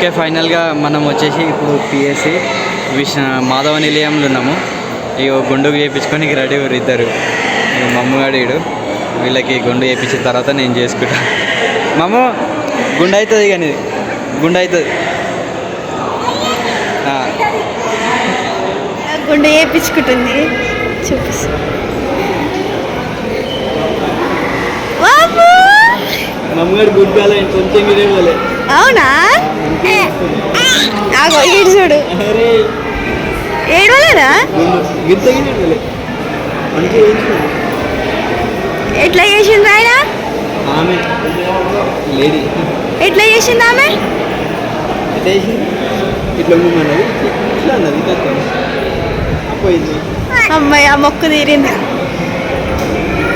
Okay ఫైనల్గా మనం వచ్చేసి ఇప్పుడు పిఎస్సి విష్ణు మాధవ నిలయంలో ఉన్నాము. ఇక గుండు చేయించుకొని రెడీ ఎవరు ఇద్దరు. మమ్మగాడు వీళ్ళకి గుండు చేయించిన తర్వాత నేను చేసుకుంటా. మమ్మ గుండు అవుతుంది కానీ గుండు అవుతుంది గుండు గుండె వేయించుకుంటుంది బాబు! కొంచెం పోలే. అవునా? ఆగో చూడు. ఏడవలేదా గింత ఎట్లా చేసింది ఆయన? ఆమె. లేడీ. ఎట్లా చేసింది ఆమె? ఇట్లా అన్నది పోయింది అమ్మాయి ఆ మొక్కు తీరింది.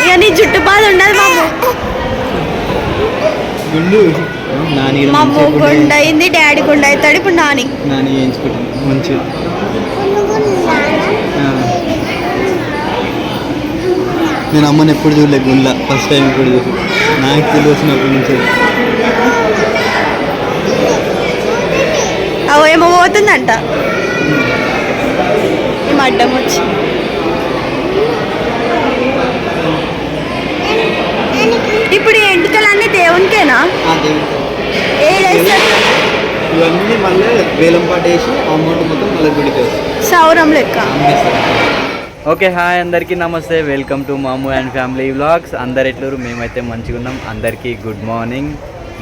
ఇక నీ జుట్టు బాధ ఉండదు మాము. నాని గుండె అయింది డాడీ గుండె అవుతాడు ఇప్పుడు నాని. నాని వేయించుకుంటాను మంచిగా. నేను అమ్మని ఎప్పుడు చూడలే గుండ్ల ఫస్ట్ టైం ఇప్పుడు చూసి నాకు తెలిసినప్పటి నుంచి. అవు ఏమో పోతుందంట. అడ్డం వచ్చి. ఇప్పుడు ఈ ఎంటికలన్నీ దేవునికేనా? ఇవన్నీ మళ్ళీ వేలం పాట వేసి అమౌంట్ మొత్తం మళ్ళీ గుడికి సౌరం లెక్క. ఓకే హాయ్ అందరికీ నమస్తే. Welcome to Mamu and family vlogs అందరు ఎట్లరు మేమైతే మంచిగా ఉన్నాం. అందరికీ గుడ్ మార్నింగ్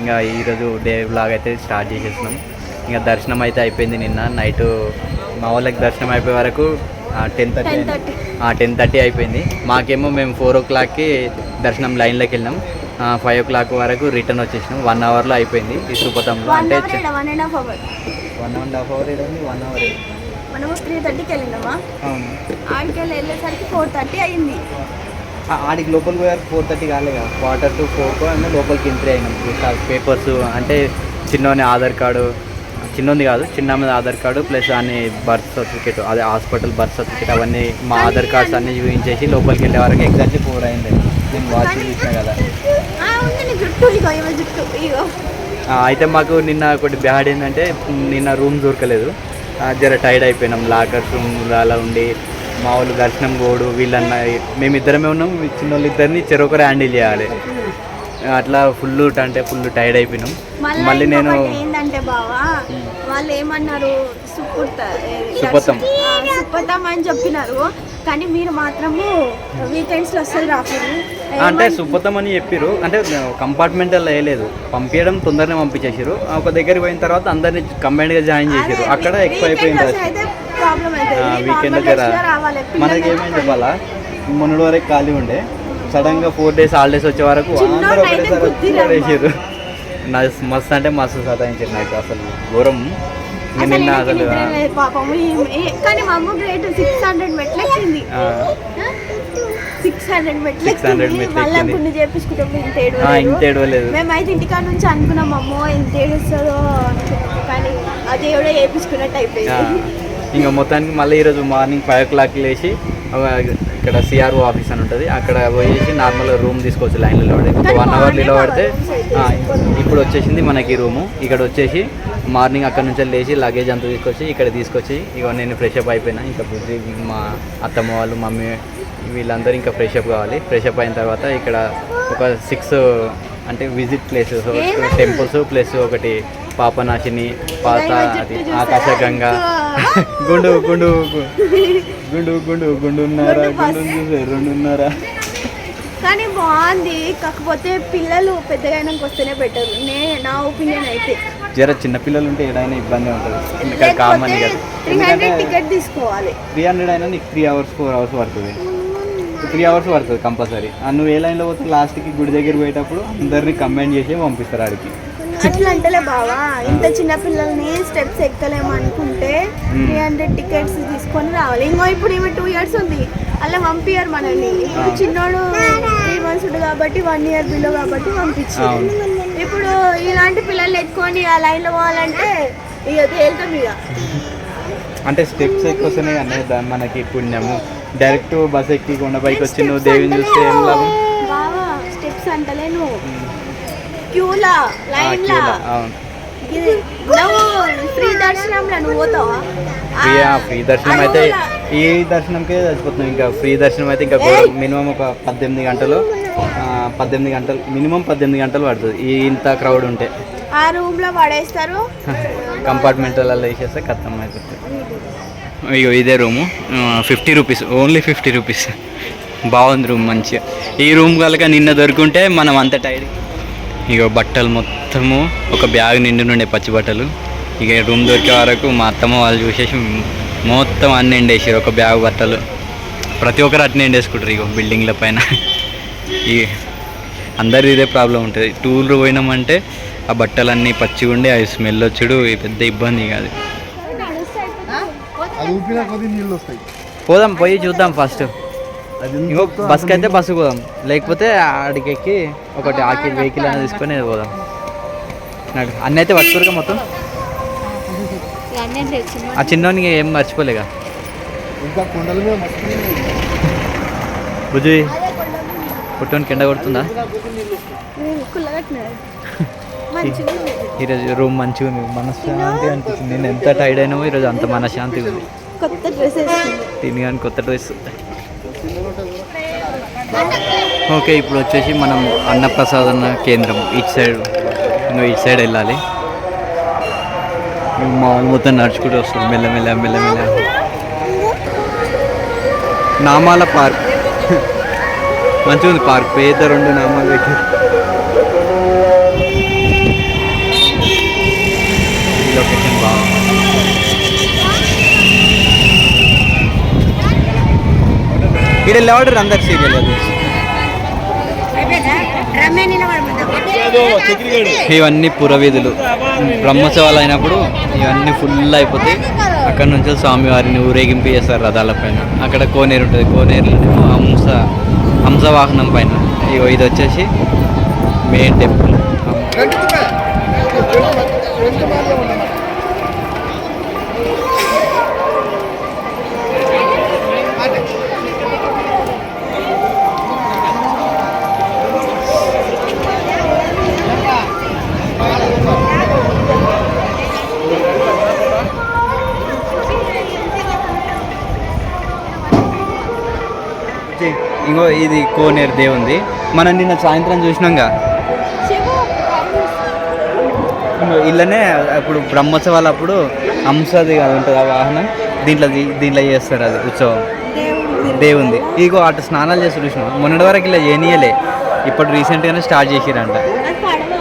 ఇంకా ఈరోజు డే వ్లాగ్ అయితే స్టార్ట్ చేసేస్తున్నాం. ఇంకా దర్శనం అయితే అయిపోయింది నిన్న. నైట్ మా వాళ్ళకి దర్శనం అయిపోయే వరకు టెన్ థర్టీ 10:30. టెన్ థర్టీ అయిపోయింది. మాకేమో మేము ఫోర్ ఓ క్లాక్కి దర్శనం లైన్లోకి వెళ్ళినాం ఫైవ్ ఓ క్లాక్ వరకు రిటర్న్ వచ్చేసినాం. వన్ అవర్లో అయిపోయింది వన్ అంటే one and half hour one and? Half hour one hour మనము త్రీ థర్టీకి వెళ్ళినామా? ఆడికి వెళ్ళి వెళ్ళేసరికి ఫోర్ థర్టీ అయింది. ఆడికి లోపలికి పోయారు. ఫోర్ థర్టీ కాలే కదా క్వార్టర్ టు ఫోర్ ఏమో లోపలికి ఎంట్రీ అయినాం. పేపర్స్ అంటే చిన్నోని ఆధార్ కార్డు చిన్నోంది కాదు చిన్న మీద ఆధార్ కార్డు ప్లస్ అన్ని బర్త్ సర్టిఫికేట్ అదే హాస్పిటల్ బర్త్ సర్టిఫికేట్ అవన్నీ మా ఆధార్ కార్డ్స్ అన్ని చూపించేసి లోపలికి వెళ్ళే వరకు ఎగ్జాక్ట్లీ ఫోర్ అయింది. నేను వాచ్ చూసిన కదా. అయితే మాకు నిన్న ఒకటి బ్యాడ్ ఏంటంటే నిన్న రూమ్ దొరకలేదు. జర టైర్డ్ అయిపోయినాం. లాకర్స్ అలా ఉండి మా వాళ్ళు దర్శనం పోడు వీళ్ళన్న మేమిద్దరమే ఉన్నాం. చిన్న వాళ్ళు ఇద్దరిని చెరొకరు హ్యాండిల్ చేయాలి. అట్లా ఫుల్ అంటే ఫుల్ టైర్డ్ అయిపోయినాం. మళ్ళీ నేను ఏంటంటే బావా వాళ్ళు ఏమన్నారు? సుప్పుత అని చెప్పినారు. కానీ మీరు మాత్రము వీకెండ్స్లో రాకూడదు. అంటే సుబ్బతం అని చెప్పారు అంటే కంపార్ట్మెంట్ అలా వేయలేదు. పంపించడం తొందరనే పంపించేసారు ఒక దగ్గరికి పోయిన తర్వాత అందరిని కంబైన్డ్గా జాయిన్ చేశారు అక్కడ ఎక్కువ అయిపోయింది వీకెండ్ దగ్గర మనకి ఏమైంది చెప్పాలా మొన్నటి వరకు ఖాళీ ఉండే. సడన్గా ఫోర్ డేస్ హాలిడేస్ వచ్చే వరకు అందరూ అయితే ఒకటేసారి వచ్చి గుద్దిరమ్మ. పడేసారు నా మస్తు అంటే మస్తు సతాయించారు నాకు అసలు. ఘోరం. నిన్న అసలు పాపం. కానీ మా అమ్మ great six hundred six hundred మెట్లు 600 ఎక్కింది మెట్లు మళ్ళీ ఎక్కింది. గుండు చేపించుకుంటాం ఇంత ఏడు ఆ, ఇంత ఏడవలేదు మేమైతే ఇంటికాడ నుంచి అనుకున్నాం అమ్మో ఎంత ఏడుస్తుందో అనుకున్నాం. కానీ చేపించుకున్నట్టు అయిపోయింది. ఇంకా మొత్తానికి మళ్ళీ ఈరోజు మార్నింగ్ ఫైవ్ ఓ క్లాక్ లేచి ఇక్కడ సిఆర్ఓ ఆఫీస్ అని ఉంటుంది అక్కడ పోయేసి నార్మల్గా రూమ్ తీసుకోవచ్చు లైన్లో కానీ వన్ అవర్ నిలబడితే ఇప్పుడు వచ్చేసింది మనకి రూము ఇక్కడ వచ్చేసి మార్నింగ్ అక్కడ నుంచి లేచి లగేజ్ అంతా తీసుకొచ్చి ఇక్కడ తీసుకొచ్చి ఇక నేను ఫ్రెష్ అప్ అయిపోయినా ఇంకా బుద్ధి మా అత్తమ్మ వాళ్ళు మమ్మీ వీళ్ళందరూ ఇంకా ఫ్రెష్ అప్ కావాలి ఫ్రెష్ అప్ అయిన తర్వాత ఇక్కడ ఒక సిక్స్ అంటే విజిట్ ప్లేసెస్? టెంపుల్స్ ప్లస్ ఒకటి పాపనాశిని పాత అది? ఆకాశగంగా. గుండు గుండు గుండు గుండు గుండు ఉన్నారా గుండు చూసే రెండు ఉన్నారా కానీ బాగుంది. కాకపోతే పిల్లలు పెద్దగా అయినాక వస్తేనే బెటర్ నే నా ఒపీనియన్ అయితే. జర చిన్న పిల్లలు ఉంటే ఏదైనా ఇబ్బంది ఉంటుంది. కామన్ త్రీ హండ్రెడ్ టికెట్ తీసుకోవాలి. త్రీ హండ్రెడ్ అయినా నీకు త్రీ అవర్స్ ఫోర్ అవర్స్ పడుతుంది. త్రీ అవర్స్ పడుతుంది కంపల్సరీ. నువ్వు ఏ లైన్లో పోతే లాస్ట్కి గుడి దగ్గర పోయేటప్పుడు అందరినీ కంబైన్ చేసి పంపిస్తారు ఆడికి. అట్లా అంటలే బావా. ఇంత చిన్న పిల్లల్ని స్టెప్స్ ఎక్కలేము అనుకుంటే త్రీ హండ్రెడ్ టికెట్స్ తీసుకొని రావాలి. ఇంకో ఇప్పుడు ఈమె టూ ఇయర్స్ ఉంది. అలా పంపించారు మనల్ని. ఇప్పుడు చిన్నోడు త్రీ మంత్స్ ఉంది కాబట్టి వన్ ఇయర్ బిలో కాబట్టి పంపించారు. ఇప్పుడు ఇలాంటి పిల్లల్ని ఎత్తుకొని ఆ లైన్లో పోవాలంటే ఇక తేలుతాం ఇక. అంటే స్టెప్స్ ఎక్కువ వస్తున్నాయి అనే దాని మనకి పుణ్యము. డైరెక్ట్ బస్ ఎక్కి కొండపైకి వచ్చి నువ్వు దేవిని చూస్తే ఏం లాభం? బావా స్టెప్స్ అంటలే నువ్వు. క్యూలా? లైన్లా? అవును. ఫ్రీ దర్శనంలో నువ్వు పోతావా? ఫ్రీ దర్శనం అయితే ఈ దర్శనంకే చచ్చిపోతున్నాం ఇంకా ఫ్రీ దర్శనం అయితే ఇంకా మినిమం ఒక పద్దెనిమిది గంటలు పద్దెనిమిది గంటలు మినిమం పద్దెనిమిది గంటలు పడుతుంది ఈ ఇంత క్రౌడ్ ఉంటే. ఆ రూమ్లో పడేస్తారు? కంపార్ట్మెంట్లలో వేసేస్తే కథం అయిపోతుంది. ఇగో ఇదే room. Fifty rupees only fifty rupees. బాగుంది రూమ్ మంచిగా. ఈ రూమ్ కనుక నిన్న దొరుకుంటే మనం అంత టైర్ ఇగో బట్టలు మొత్తము ఒక బ్యాగ్ నిండి నుండే పచ్చి బట్టలు. ఇక రూమ్ దొరికే వరకు మా అత్తమ్మ వాళ్ళు చూసేసి మొత్తం అన్ని ఎండేసారు ఒక బ్యాగ్ బట్టలు. ప్రతి ఒక్కరు అట్నే ఎండేసుకుంటారు ఇగో బిల్డింగ్ల పైన. ఈ అందరు ఇదే ప్రాబ్లం ఉంటుంది. టూర్ పోయినామంటే ఆ బట్టలన్నీ పచ్చిగా ఉండి అవి స్మెల్ వచ్చుడు ఇది పెద్ద ఇబ్బంది కాదు పోదాం పోయి చూద్దాం ఫస్ట్. ఇంకో బస్కి అయితే బస్సు పోదాం. లేకపోతే ఆడికి ఎక్కి ఒకటి ఆకి వెహికల్ అనేది తీసుకొని పోదాం. అన్నీ అయితే పట్టుకోరుగా మొత్తం. ఆ చిన్నోనికి ఏం మర్చిపోలేగా. బుజ్జి పుట్టోనికి ఎండ కొడుతుందా. ఈరోజు రూమ్ మంచిగా ఉంది మనశ్శాంతి అనిపించింది నేను ఎంత టైర్డ్ అయినామో ఈరోజు అంత మనశ్శాంతిగా ఉంది. కొత్త డ్రెస్ వేసుకుంది. తిని కానీ కొత్త డ్రెస్. ఓకే ఇప్పుడు వచ్చేసి మనం అన్నప్రసాదన కేంద్రం. ఇటు సైడ్ నువ్వు ఇటు సైడ్ వెళ్ళాలి. మా మొత్తం నడుచుకుంటూ వస్తుంది మెల్లమెల్ల మెల్లమెల్ల నామాల పార్క్. మంచిగా ఉంది పార్క్. పేద రెండు నామాలు పెట్టారు లొకేషన్ బాగుంది. ఇక్కడ లేవాడు అందరు సీరియల్ ఇవన్నీ పురవీధులు. బ్రహ్మోత్సవాలు అయినప్పుడు ఇవన్నీ ఫుల్ అయిపోతాయి అక్కడ నుంచి స్వామివారిని ఊరేగింపు చేస్తారు రథాల పైన. అక్కడ కోనేరు ఉంటుంది. కోనేరులో హంస హంస వాహనం పైన. ఇగో ఇది వచ్చేసి మెయిన్ టెంపుల్ ఇంకో ఇది కోనేరు దేవుంది. మనం నిన్న సాయంత్రం చూసినాంగా. ఇళ్ళనే అప్పుడు బ్రహ్మోత్సవాలు అప్పుడు హంసది అది ఉంటుంది ఆ వాహనం. దీంట్లో దీంట్లో చేస్తారు అది ఉత్సవం. దేవుంది. ఇగో అటు స్నానాలు చేసి చూసినాం. మొన్నటి వరకు ఇలా చేయనీయలే. ఇప్పుడు రీసెంట్గానే స్టార్ట్ చేసిరంట.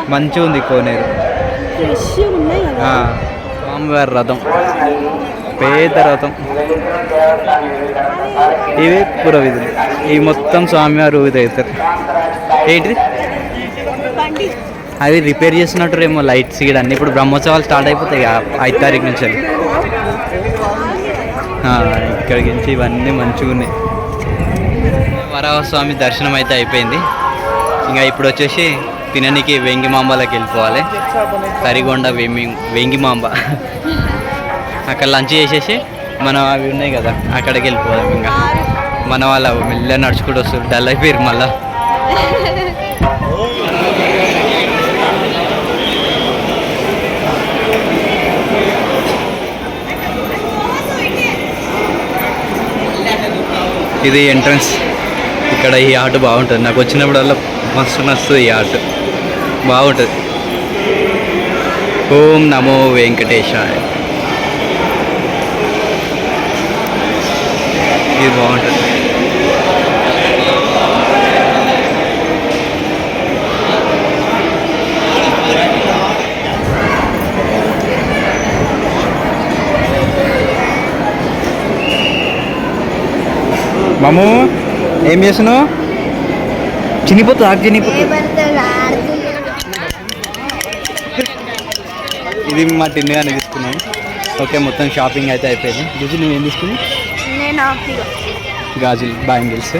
మంచిగా ఉంది కోనేరు. కదా. స్వామివారి రథం. పేద రథం. ఇవి పురవిధులు ఇవి మొత్తం స్వామివారి ఊది అవుతారు. ఏంటిది? బండి. అవి రిపేర్ చేస్తున్నట్టు లైట్స్ కూడా అన్ని. ఇప్పుడు బ్రహ్మోత్సవాలు స్టార్ట్ అయిపోతాయి ఐదు తారీఖు నుంచి ఇక్కడికి నుంచి ఇవన్నీ మంచిగా ఉన్నాయి. వరాహస్వామి దర్శనం అయితే అయిపోయింది. ఇంకా ఇప్పుడు వచ్చేసి తిననికి వెంగిమాంబలోకి వెళ్ళిపోవాలి. కరిగొండ వెంగి వెంగిమాంబ అక్కడ లంచ్ చేసేసి మనం అవి ఉన్నాయి కదా అక్కడికి వెళ్ళిపోదాం ఇంకా. మన వాళ్ళ మెల్లగా నడుచుకుంటూ వస్తారు డల్ అయిపోయారు మళ్ళా. ఇది ఎంట్రన్స్ ఇక్కడ ఈ ఆట బాగుంటుంది. నాకు వచ్చినప్పుడల్లా మస్తు నస్తుంది ఈ ఆట. బాగుంటుంది. ఓం నమో వెంకటేశాయ. ఇది బాగుంటుంది. మాము ఏం చేస్తున్నావు? చినిపోతుంది ఆకు చినిపోతుంది ఇది మా టిన్నుగానే తీసుకున్నాం. ఓకే మొత్తం షాపింగ్ అయితే అయిపోయింది. గుజు నువ్వేం తీసుకున్నావు? నేను హ్యాపీగా గాజులు బ్యాంగిల్స్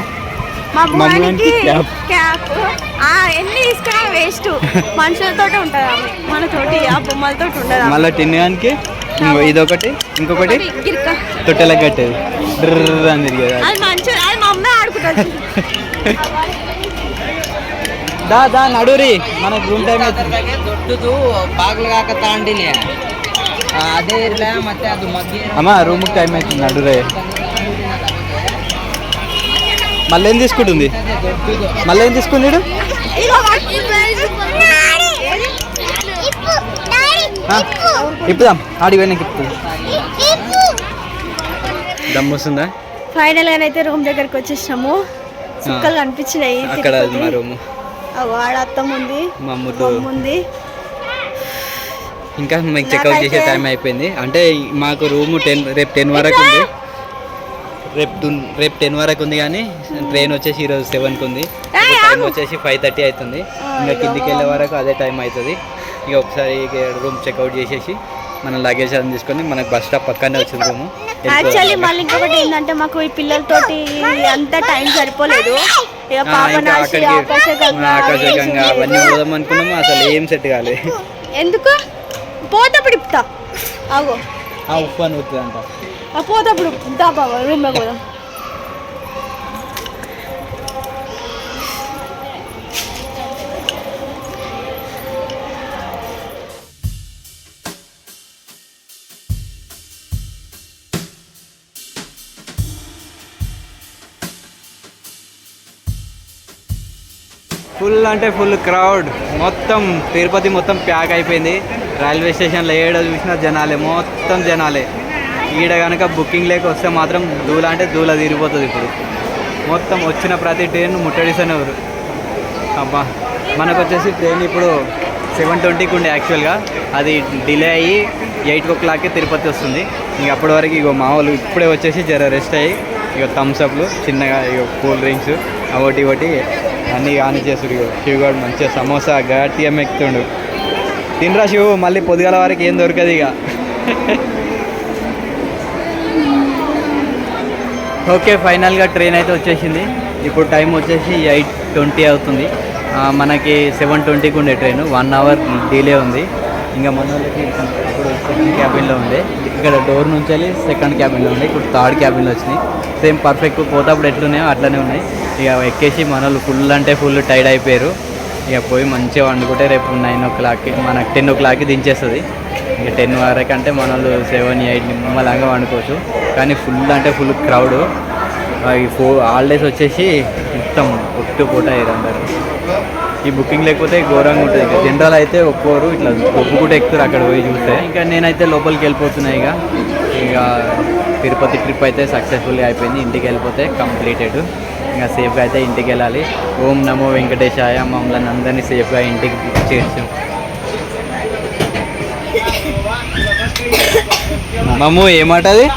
మా మమ్మీ భువానికి క్యాప్. క్యాప్ ఆ ఎన్ని తీసుకున్నా వేస్ట్ మనుషులతో ఉంటుంది ఆమె మనతోటి ఆ బొమ్మలతో ఉండదు ఆమె. మళ్ళీ టిన్నుగానికి ఇంకో ఇదొకటి ఇంకొకటి ఒకటి గిరిక. తొట్టెలకు కట్టేది డ్రర్ అని తిరిగేది అది. అది మంచి అది మా అమ్మే ఆడుకుంటుంది దా దా నడురి మనకు రూమ్ టైం అవుతుంది ಹುಟ್ಟುದು ಬಾಗ್ಲಾಗ ತಾಂಡಿಲಿ ಆ, ಅದೇ ಇರ್ಲ ಮತ್ತೆ ಅದು ಮಗ್ಗೆ అమ్మ రూమ్కి టైం అవుతుంది నడురే మళ్ళీ ఏం తీసుకుంటుంది? మళ్ళీ ఏం తీసుకున్నాడు ఇప్పుదాం. ఆడి పోయినాక ఇప్పుతుంది వస్తుందా? ఫైనల్గా అయితే రూమ్ దగ్గరికి వచ్చేసినాము. చుక్కలు కనిపించినాయి. అక్కడ మా రూమ్. వాడ అత్తం ఉంది. మా ఉంది. ఇంకా మీకు చెక్అవుట్ చేసే టైం అయిపోయింది. అంటే మాకు రూమ్ టెన్ రేపు టెన్ వరకు ఉంది. రేపు టు- రేపు టెన్ వరకు ఉంది కానీ ట్రైన్ వచ్చేసి ఈరోజు సెవెన్కి ఉంది. టైం. వచ్చేసి ఫైవ్ థర్టీ అవుతుంది. ఇంకా. కిందికి వెళ్ళే వరకు అదే టైం అవుతుంది. ఇక ఒకసారి రూమ్ చెక్అవుట్ చేసేసి మన లగేజ్ అని తీసుకొని మనకు బస్ స్టాప్ పక్కనే వచ్చింది రూమ్ యాక్చువల్లీ మళ్ళీ ఇంకొకటి ఏంటంటే మాకు ఈ పిల్లలతోటి అంత టైం సరిపోలేదు. ఇక ఆకాశగంగా అవన్నీ పోదాం అనుకున్నాము అసలు ఏం సెట్ కాలే. ఎందుకు? పోతప్పుడు ఇప్పుతా. ఆగో. ఆ ఉప్పు అని అంట పోతప్పుడు దా బాబా రూమ్ పోదాం. ఫుల్ అంటే ఫుల్ క్రౌడ్ మొత్తం తిరుపతి మొత్తం ప్యాక్ అయిపోయింది. రైల్వే స్టేషన్లో ఏడో చూసినా జనాలే మొత్తం జనాలే. ఈడ కనుక బుకింగ్ లేక వస్తే మాత్రం దూల అంటే దూల తీరిపోతుంది ఇప్పుడు. మొత్తం వచ్చిన ప్రతి ట్రైన్ ముట్టడిస్తూనే ఊరు అబ్బా మనకు వచ్చేసి ట్రైన్ ఇప్పుడు సెవెన్ ట్వంటీకి ఉండే యాక్చువల్గా అది డిలే అయ్యి ఎయిట్ ఓ క్లాక్కి తిరుపతి వస్తుంది. ఇంక అప్పటి వరకు ఇగో మామూలు ఇప్పుడే వచ్చేసి జర రెస్ట్ అయ్యి ఇక థమ్స్అప్లు చిన్నగా ఇక కూల్ డ్రింక్స్ ఒకటి ఒకటి అన్నీ ఆన్ చేస్తుడు ఇగో. శివగాడు మంచిగా సమోసా గట్టిగా మెక్కుతుండు తినరా శివు మళ్ళీ పొద్దుగాల వరకు ఏం దొరకదు ఇక ఓకే ఫైనల్గా ట్రైన్ అయితే వచ్చేసింది. ఇప్పుడు టైం వచ్చేసి ఎయిట్ ట్వంటీ అవుతుంది. మనకి సెవెన్ ట్వంటీకి ఉండే ట్రైన్. వన్ అవర్ డిలే ఉంది. ఇంకా మన వాళ్ళకి ఇప్పుడు సెకండ్ క్యాబిన్లో ఉంది ఇక్కడ డోర్ నుంచి వెళ్ళి సెకండ్ క్యాబిన్లో ఉంది ఇప్పుడు థర్డ్ క్యాబిన్లో వచ్చినాయి. సేమ్ పర్ఫెక్ట్ పోతప్పుడు ఎట్లున్నాయో అట్లనే ఉన్నాయి. ఇక ఎక్కేసి మన వాళ్ళు ఫుల్ అంటే ఫుల్ టైర్డ్ అయిపోయారు. ఇక పోయి మంచిగా వండుకుంటే రేపు నైన్ ఓ క్లాక్కి మనకి టెన్ ఓ క్లాక్కి దించేస్తుంది. ఇక టెన్ వరకు అంటే మన వాళ్ళు సెవెన్ ఎయిట్ నిమ్మలంగా వండుకోవచ్చు. కానీ ఫుల్ అంటే ఫుల్ క్రౌడ్ ఈ ఫో హాలిడేస్ వచ్చేసి మొత్తం ఒట్టు పూట అందరు ఈ బుకింగ్ లేకపోతే ఘోరంగా ఉంటుంది. ఇక జనరల్ అయితే ఒక్కోరు ఇట్లా ఒప్పుకుంటే ఎక్కుతారు అక్కడ పోయి చూస్తే. ఇంకా నేనైతే లోపలికి వెళ్ళిపోతున్నాయి ఇక. ఇక తిరుపతి ట్రిప్ అయితే సక్సెస్ఫుల్గా అయిపోయింది. ఇంటికి వెళ్ళిపోతే కంప్లీటెడ్ ఇంకా సేఫ్గా అయితే ఇంటికి వెళ్ళాలి. ఓం నమో వెంకటేశాయ మమ్మల్ని అందరినీ సేఫ్గా ఇంటికి చేర్చాం. మమ్ము ఏమాట అది?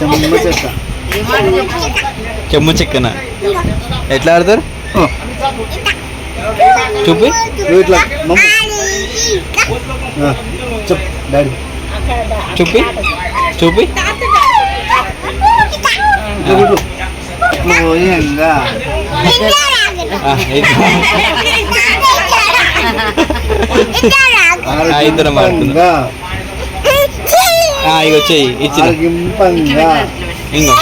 చెమ్మ చెక్క. చెమ్ము చిక్కన? ఎట్లా ఆడతారు? చూపి. నువ్వు ఇట్లా చెప్పు డాడీ. చూపి. చూపి. పోయంగా ఇద్దరం ఆడుకుందాం. ఇక. వచ్చేయి ఆరోగ్యంగా ఇంకో